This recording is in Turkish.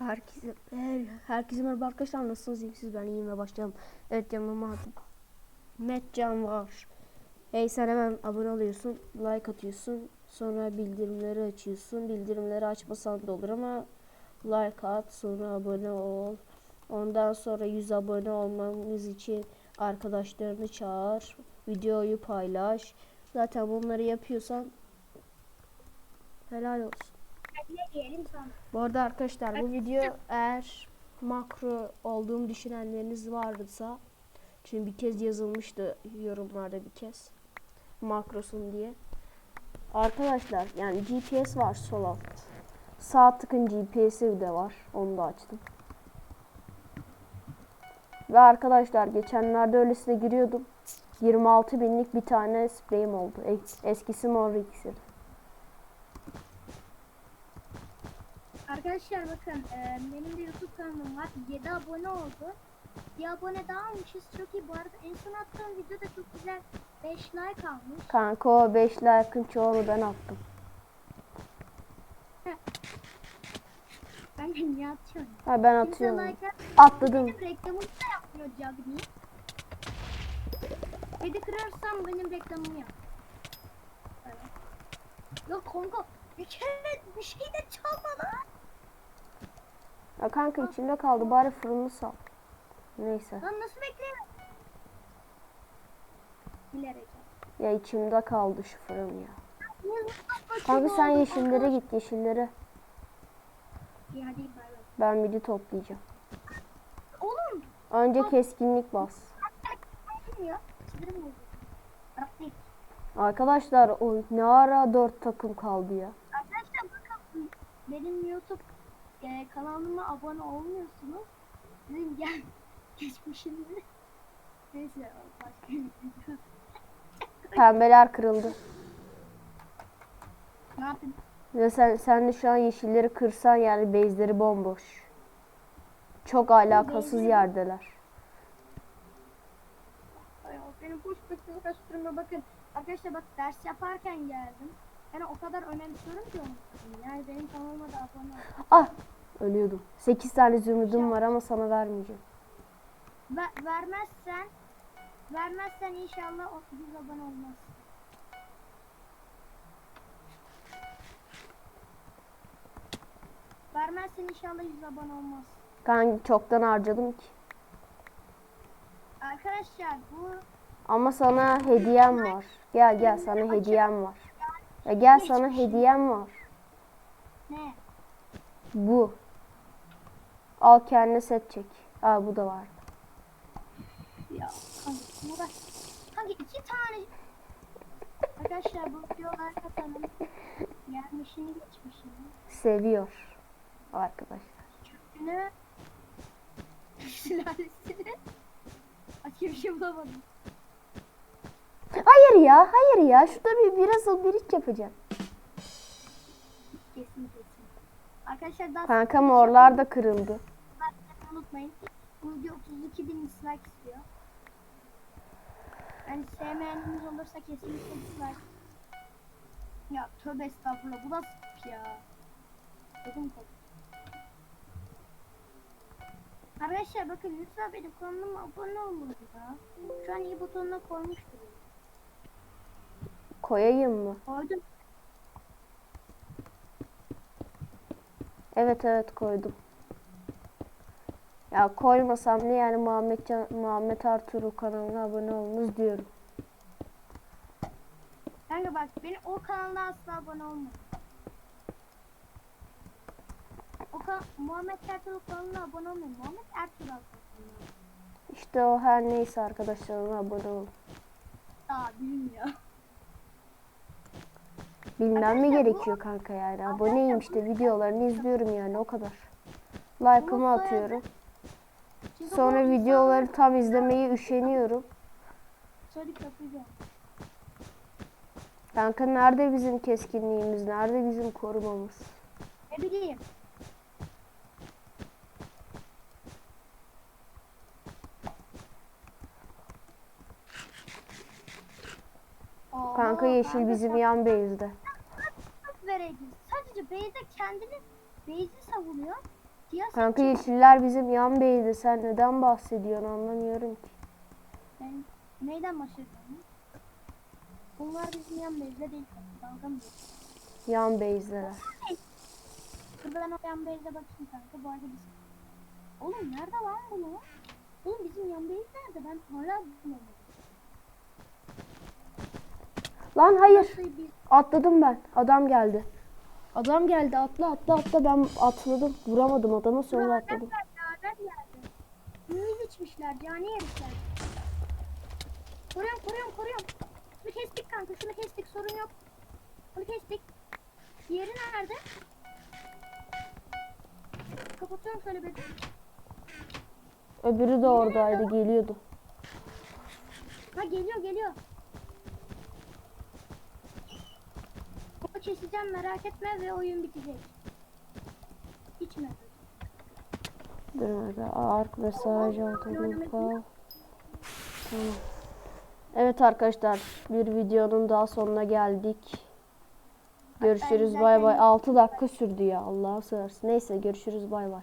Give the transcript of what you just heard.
Herkese, her, herkese merhaba arkadaşlar nasılsınız iyi misiniz ben iyiyim ve başlayalım. Evet yanıma Metcan var. Hey sen hemen abone oluyorsun, like atıyorsun, sonra bildirimleri açıyorsun. Bildirimleri açmasan da olur ama like at, sonra abone ol. Ondan sonra 100 abone olmamız için arkadaşlarını çağır, videoyu paylaş. Zaten bunları yapıyorsan helal olsun. Bu arada arkadaşlar bu video eğer makro olduğumu düşünenleriniz varsa çünkü bir kez yazılmıştı yorumlarda bir kez makrosun diye. Arkadaşlar yani GPS var sol altta. Sağ tıkın GPS'i de var. Onu da açtım. Ve arkadaşlar geçenlerde öylesine giriyordum. 26 binlik bir tane spreyim oldu. Es- Eskisi mor iksir. Arkadaşlar bakın e, benim de YouTube kanalım var. 7 abone oldu. Bir abone daha almışız. Çok iyi. Bu arada en son attığım videoda çok güzel 5 like almış. Kanka o 5 like'ın çoğunu ben attım. Ben de niye atıyorum? Ha ben Kimse atıyorum. like at- Atladım. Benim reklamımı da yapmıyor Cagni. Kedi kırarsam benim reklamımı yap. Evet. Yok kanka bir kere bir şey de çalma lan. Ya kanka içimde kaldı bari fırını sal. Neyse. Lan nasıl bekleyemem? Bilerek. Ya içimde kaldı şu fırın ya. Kanka sen yeşillere git yeşillere. İyi hadi bay bay. Ben midi toplayacağım. Oğlum. Önce keskinlik bas. Ne ya? Sinirim bozuldu. Rabbim. Arkadaşlar o ne ara 4 takım kaldı ya. Arkadaşlar bakın benim YouTube e, kanalıma abone olmuyorsunuz. Sizin gel geçmişinizi. Neyse başka bir video. Pembeler kırıldı. Ne yapayım? Ve sen, sen de şu an yeşilleri kırsan yani base'leri bomboş. Çok alakasız base'leri- yerdeler. Ay, Benim boş bekliyor kaçtırma bakın. Arkadaşlar bak ders yaparken geldim. Yani o kadar önemsiyorum ki onu. Yani benim kanalıma da abone ol. Ah ölüyordum. 8 tane zümrüdüm var ama sana vermeyeceğim. Ver, vermezsen vermezsen inşallah o 100 abone olmaz. Vermezsen inşallah 100 abone olmaz. Kanka çoktan harcadım ki. Arkadaşlar bu Ama sana hediyem var. Gel gel sana hediyem var. Ya gel sana hediyem var. ne? Bu. Al kendine set çek. Aa bu da var. Ya kanka. Kanka iki tane. Arkadaşlar bu videolar katanın gelmişini geçmişini. Seviyor arkadaşlar. Kökünü sülalesini başka bir şey bulamadım. Hayır ya, hayır ya. Şurada bir biraz bir iç yapacağım. Kesin kesin. Arkadaşlar daha Kanka morlar da kırıldı. Unutmayın. Bu video 32 bin dislike istiyor. Yani sevmeyeniniz olursa kesinlikle dislike. Ya tövbe estağfurullah bu nasıl ya. Dedim. Arkadaşlar bakın lütfen benim kanalıma abone olun ya. Şu an iyi butonuna koymuştur. Koyayım mı? Koydum. Evet evet koydum. Ya koymasam ne yani Muhammed Can, Muhammed Arturo kanalına abone olunuz diyorum. Kanka bak beni o kanalda asla abone olma. O kan Muhammed Ertuğrul kanalına abone olmayın. Muhammed Ertuğrul. İşte o her neyse arkadaşlar ona abone olun. Daha bilmiyor. Bilmem mi gerekiyor kanka yani. Aboneyim işte videolarını izliyorum yani o kadar. Like'ımı atıyorum. Sonra videoları tam izlemeye üşeniyorum. Kanka nerede bizim keskinliğimiz? Nerede bizim korumamız? Ne bileyim. Kanka yeşil bizim yan base'de. Vereydin? Sadece Beyza kendini Beyzi savunuyor. Siyah Kanka yeşiller bizim yan beydi. Sen neden bahsediyorsun anlamıyorum ki. Ben neyden bahsediyorum? Bunlar bizim yan bezde değil. Dalga mı geçiyor? Yan beyzdeler. Dur ben o yan bezde bakayım kanka. Bu arada biz... Oğlum nerede lan bunu? Oğlum bizim yan bez nerede? Ben hala bulamadım. Lan hayır. Bir... Atladım ben. Adam geldi. Adam geldi. Atla atla atla. Ben atladım. Vuramadım adamı sonra atladım. adam geldi. Mühür içmişler, cani herifler. Koruyorum, koruyorum, koruyorum. Şunu kestik kanka, şunu kestik, sorun yok. Bunu kestik. Diğeri nerede? Kapatıyorum şöyle bir. Öbürü de oradaydı. Geliyordu. Ha geliyor, geliyor. Keseceğim merak etme ve oyun bitecek. Hiç. Dur orada. Ark aldım. Tamam. Evet arkadaşlar. Bir videonun daha sonuna geldik. Görüşürüz. Bay bay. 6 dakika sürdü ya. Allah'a seversin. Neyse görüşürüz. Bay bay.